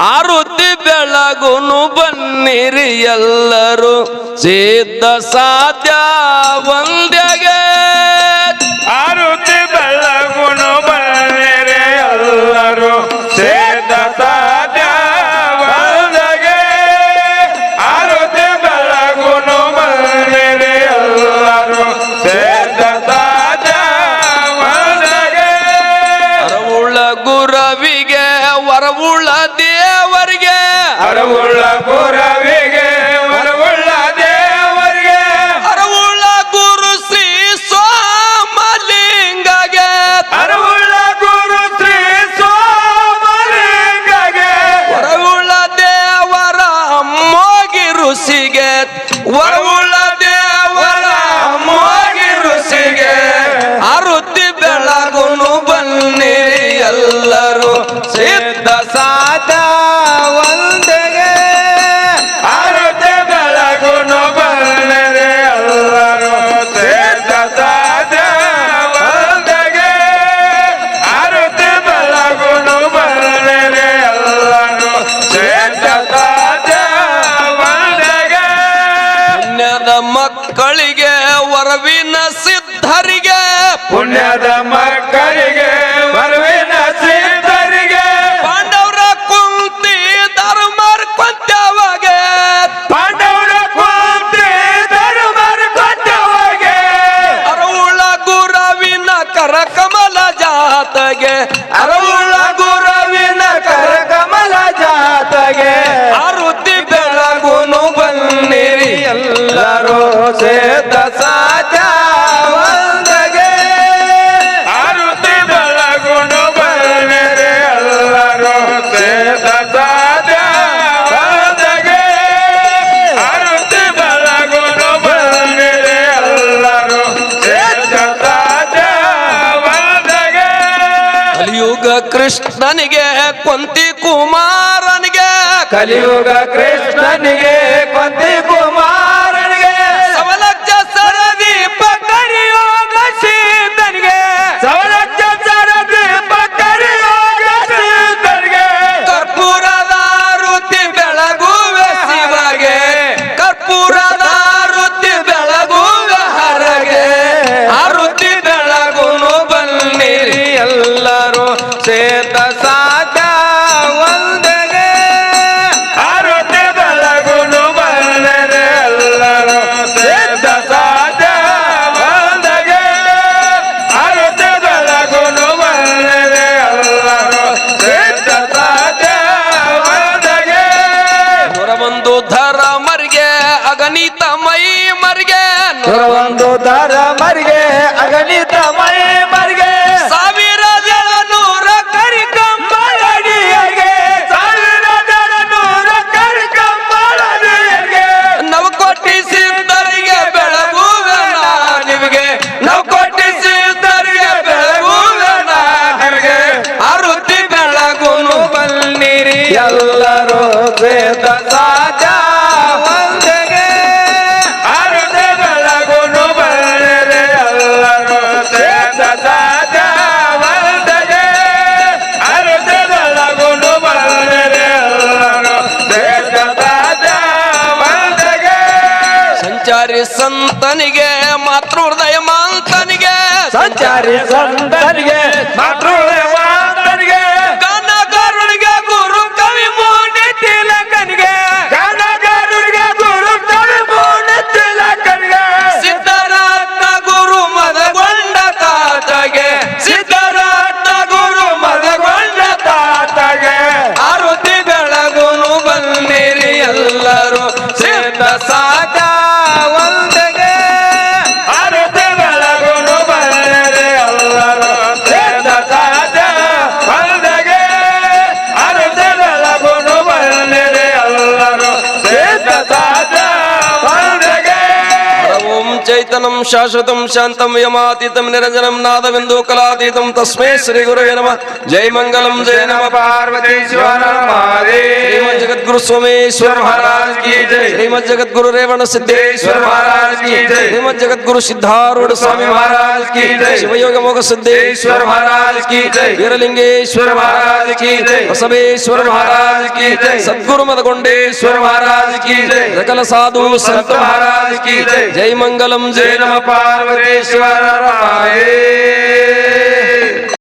ಆರುತಿ ಬೆಳಗುನು ಬನ್ನಿರಿ ಎಲ್ಲರೂ. ಸಿದ್ಧ ಸಾಧ್ಯ ಒಂದೇ ವರವುಳ್ಳ ದೇವರಿಗೆ. ಅರವುಳ್ಳ ಗುರವಿಗೆ ವರವುಳ್ಳ ದೇವರಿಗೆ. ಅರವುಳ್ಳ ಗುರು ಶ್ರೀ ಸೋಮಲಿಂಗಗೆ. ಅರವುಳ್ಳ ಗುರು ಶ್ರೀ ಸೋಮಲಿಂಗಗೆ. ವರವುಳ್ಳ ದೇವರ ಮೋಗಿ ಋಷಿಗೆ. ವರವುಳ್ಳ ಎಲ್ಲರೂ ಸಿದ್ಧ ಸಾತ ಒಂದೆಗೆ ಆರೋಗ್ಯಗಳ ಗುಣ ಬಣ್ಣರೆ ಎಲ್ಲರೂ ಸಿದ್ಧ ಸಾತ ಒಂದೆಗೆ ಆರೋಗ್ಯಗಳ ಗುಣ ಬಣ್ಣರೆ ಎಲ್ಲರೂ ಸಿದ್ಧ ಸಾಧ ಒಂದೆಗೆ. ಮಕ್ಕಳಿಗೆ ವರವಿನ ಸಿದ್ಧ ಕೃಷ್ಣನಿಗೆ ಕುಂತಿ ಕುಮಾರನಿಗೆ ಕಲಿಯುಗ ಕೃಷ್ಣನಿಗೆ ಕುಂತಿ ಕುಮಾರ ಮರಿಗೆ ಒಂದು ದಾರ ಮರಿಗೆ ಅಗಣಿತ ಮೈ ಶತ್ರು ಹೃದಯ ಮಾಂತನಿಗೆ ಸಂಚಾರಿ ಸಂದ చైతన్యం శాశ్వతం శాంతం యమాతీతం నిరంజనం నాదవిందు కళాతీతం తస్మై శ్రీ గురువే నమ జై మంగళం జయ నమ పార్వతీశ్వర జగద్గురు సోమేశ్వర మహారాజ్ की జయ రేవణ సిద్ధేశ్వర మహారాజ్ की జయ శ్రీమద్ జగద్గురు సిద్ధారూఢ స్వామి మహారాజ్ శివయోగ మోగ సిద్ధేశ్వర మహారాజ్ వీరలింగేశ్వర మహారాజ్ బసవేశ్వర మహారాజ్ సద్గురు మదగొండేశ్వర మహారాజ్ సకల సాధు సంత మహారాజ్ జై మంగళం जय नम पार्वतेश्वराय